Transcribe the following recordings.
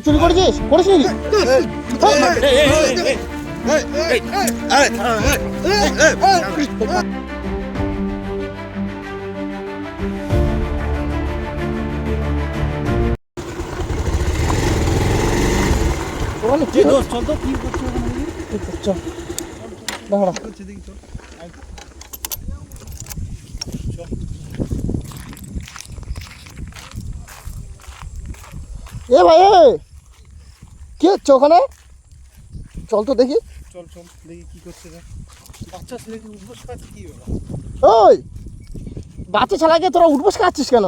চুরি করেছিস করিস নাকি ওখানে কি? চল দাঁড়া এ ভাই এ কি হচ্ছে ওখানে? চল তো দেখি। চল চল দেখি কি করছে বাচ্চা ছেলেকে উঠবস খাচ্ছে কি ওই বাচ্চা ছাড়াকে তোরা উঠবস খাচ্ছিস কেন?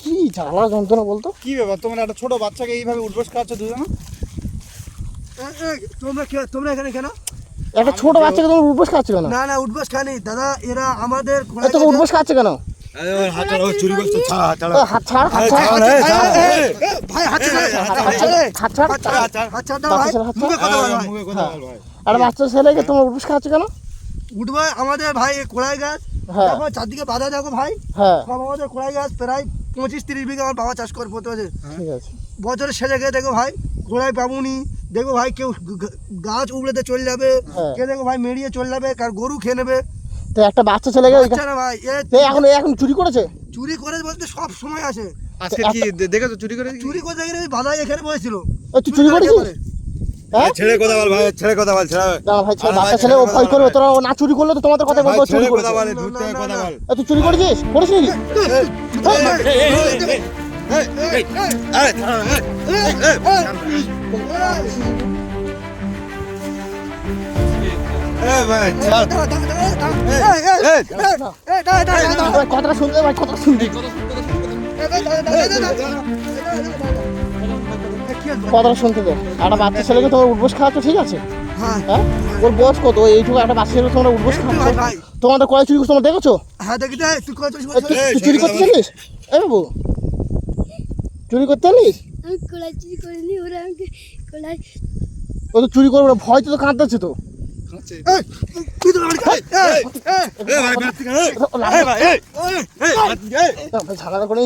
কি জ্বালা যন্ত্রণা বলতো? কি ব্যাপার? তোমরা একটা ছোট বাচ্চাকে এইভাবে উঠবস খাচ্ছ দুজন? তোমরা কে- তোমরা এখানে কেন? একটা ছোট বাচ্চাকে তোমার উঠবস খাচ্ছে কেন? না না উঠবস খানি দাদা এরা আমাদের উঠবস খাচ্ছে কেন? আর বাচ্চা ছেলেকে তোমার উঠবস খাচ্ছে কেন? উঠবো আমাদের ভাই কোড়াই গাছ। হ্যাঁ। দেখো চারদিকে বাধা দেখো ভাই। হ্যাঁ। আমাদের কোড়াই গাছ প্রায় পঁচিশ তিরিশ বিঘা আমার বাবা চাষ করে প্রতি বছর ঠিক বছরে সেজে গিয়ে দেখো ভাই কোড়াই পাবুনি। দেখো ভাই কেউ গাছ উবড়েতে চলে যাবে। হ্যাঁ। কে দেখো ভাই মেরিয়ে চলে যাবে কার গরু খেয়ে নেবে। তো একটা বাচ্চা ওই বাচ্চা না ভাই এ এখন এ এখন চুরি করেছে চুরি করে বলতে সব সময় আসে আজকে কি দেখেছ চুরি করে চুরি করতে গেলে বাধা এখানে বসেছিল তুই চুরি করেছিস হ্যাঁ ছেড়ে কথা বল ভাই ছেড়ে কথা বল ছেড়ে ভাই ছেলে বাচ্চা ছেলে ও ভয় করবে তোরা ও না চুরি করলে তো তোমাদের কথা বলব চুরি ছেড়ে করেছে কথা বল কথা তুই চুরি করেছিস করিস নাকি ছাড়। এই, এই, এই, এই, কথাটা শুনতে ভাই কথাটা শুনবি? কথাটা শুনতে দে। একটা বাচ্চা ছেলেকে তোমার উঠবোস খাওয়াচ্ছ ঠিক আছে? হ্যাঁ, হ্যাঁ ওর বয়স কত? এইটুকু একটা বাচ্চা ছেলে তোমরা উঠবোস একটু খাওয়াচ্ছ। তোমাদের কড়াই চুরি করছ তোমরা দেখেছ? হ্যাঁ, দেখি তুই চুরি করতে জানিস? এ বাবু চুরি করতে জানিস? আমি কলাই চুরি করিনি ওরা আমাকে কলাই ও তো চুরি করবে ভয় তো কাঁদতেছে তো। তো ঝামেলা করে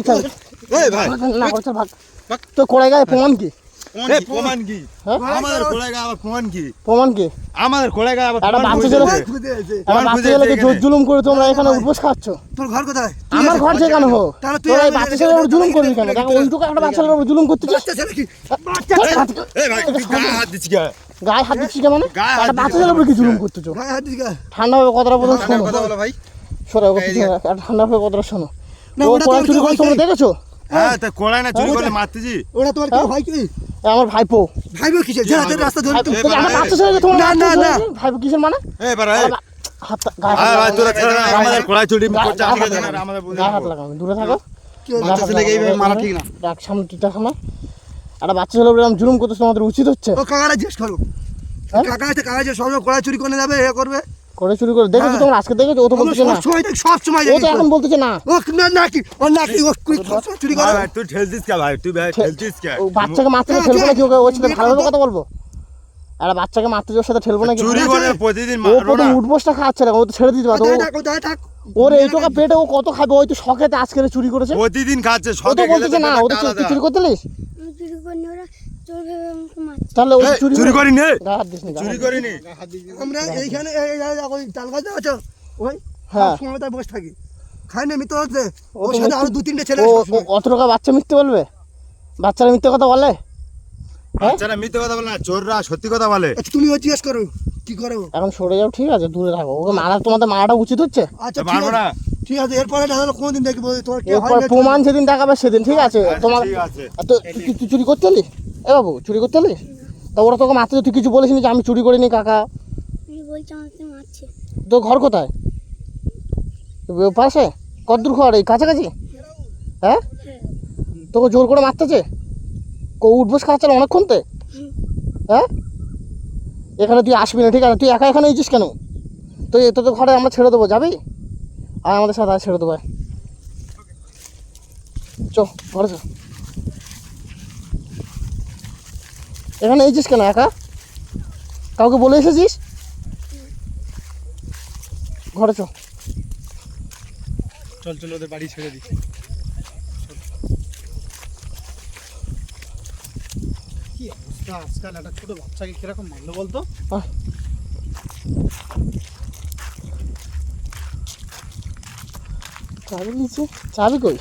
তো কোড়াই গায়ে প্রমাণ কি প্রমাণ কি? হ্যাঁ? আমাদের কোলায় আবার প্রমাণ কি? প্রমাণ কি? আমাদের কোলায় আবার একটা বাচ্চা ছেলে- দে। খুঁজে এসে। একটা বাচ্চা ছেলেকে জোর জুলুম করে তোমরা এখানে উঠবোস খাচ্ছ? তোর ঘর কোথায়? আমার ঘর হোক। তাহলে তুই এই বাচ্চা ছেলের উপর জুলুম করবি কেন? দেখো ওইটুকু একটা বাচ্চা ছেলের উপর জুলুম করতেছিস বাচ্চা ছেলে কি? এই ভাই গায়ে হাত দিচ্ছিস কে? গায়ে হাত দিচ্ছি কেমন গায়ে একটা বাচ্চা দিচ্ছি ছেলের উপর কি জুলুম করতেছো গায়ে হাত দিস ঠান্ডা হবে কথাটা বলুন শোনো। কথা বলো ভাই। সরে ঠান্ডা হবে কথাটা শোনো। না, ওটা চুরি করে তোমরা দেখেছ? হ্যাঁ তা কোলায় না চুরি করলে মারতেছি। ওরা তোমার কেউ হয় কি আমার ভাইপো। ভাই বোন কিসের? যে হাতের রাস্তা ধরে ভাইপো, তুই- তো একটা বাচ্চা ছেলেকে তোমরা না, না, না। ভাইপো কিসের মানে? এই বাড়া আমাদের আমাদের থাকো। বাচ্চা ছেলেকে এইভাবে মারা ঠিক না। ডাক সামনে টিটা সামনে একটা বাচ্চা ছেলে জুলুম করতেছে তোমাদের উচিত হচ্ছে। ও কাকারা জিজ্ঞেস করো। হ্যাঁ? কাকা কাকা সবসময় কড়াই চুরি করে যাবে এ করবে। করে চুরি করে। দেখেছ হ্যাঁ। তোমরা? আজকে দেখেছ? ও তো বলতেছে না। সব সময় দেখ সব সময় ও তো এখন বলতেছে না। ও না না কি? ও না কি? ও কুই চুরি করে? ভাই তুই ঠেলছিস কে ভাই? তুই ভাই ঠেলছিস কে? ও বাচ্চাকে মারতে হ্যাঁ, ঠেলবো না কি ওকে ওর সাথে করতো। কথা বলব? একটা বাচ্চাকে মারতে ওর সাথে ঠেলবো না কি চুরি করে প্রতিদিন ও প্রথম উঠবোসটা খাচ্ছে না। ও তো ছেড়ে দিতে পারতো। ওর এইটুকা পেটে ও কত খাবে? ওই তো শখেতে আজকে চুরি করেছে। প্রতিদিন খাচ্ছে ও তো বলতেছে না ও তো চুরি- করতে লিস চুরি করিনি ওরা তাহলে চুরি করি নে হাত দিস চুরি দিস আমরা এইখানে এই ওই তাল গাছ আছে ওই হ্যাঁ। সময় তাই বসে থাকি। খাই না মিত্র হচ্ছে। ওর সাথে আরও দু তিনটে ছেলে। অত টাকা বাচ্চা মিথ্যে বলবে? বাচ্চারা মিথ্যে কথা বলে? হ্যাঁ? বাচ্চারা মিথ্যে কথা বলে না চোররা সত্যি কথা বলে। আচ্ছা তুমি ও জিজ্ঞেস করো কি করে? এখন সরে যাও ঠিক আছে দূরে থাকো। ওকে মারা তোমাদের মারাটা উচিত হচ্ছে? আচ্ছা ঠিক আছে। না ঠিক আছে এরপরে না হলে কোনদিন দেখব তোমার কি হয় প্রমাণ যেদিন দেখাবে সেদিন ঠিক আছে। আচ্ছা, তোমার তুই চুরি করতে এ বাবু চুরি করতে এলি? তা ওরা তোকে মারতে তুই কিছু বলিস যে আমি চুরি করিনি কাকা? তোর ঘর কোথায়? পাশে? কত দূর ঘর এই কাছাকাছি? হ্যাঁ? তোকে জোর করে মারতেছে? কো উঠবোস খাচ্ছে অনেকক্ষণ তে? হ্যাঁ? এখানে তুই আসবি না ঠিক আছে? তুই একা এখানে এসেছিস কেন? তুই তো তো ঘরে আমরা ছেড়ে দেবো যাবি? আর আমাদের সাথে আয় ছেড়ে দেবো। চ ঘরে চ। এখানে এসেছিস কেন একা? কাউকে বলে এসেছিস? ঘরে চ চল চল ওদের বাড়ি ছেড়ে দিই অবস্থা আজকাল? একটা ছোট বাচ্চাকে কীরকম মারলো বলতো। চাবি নিচে? চাবি কই?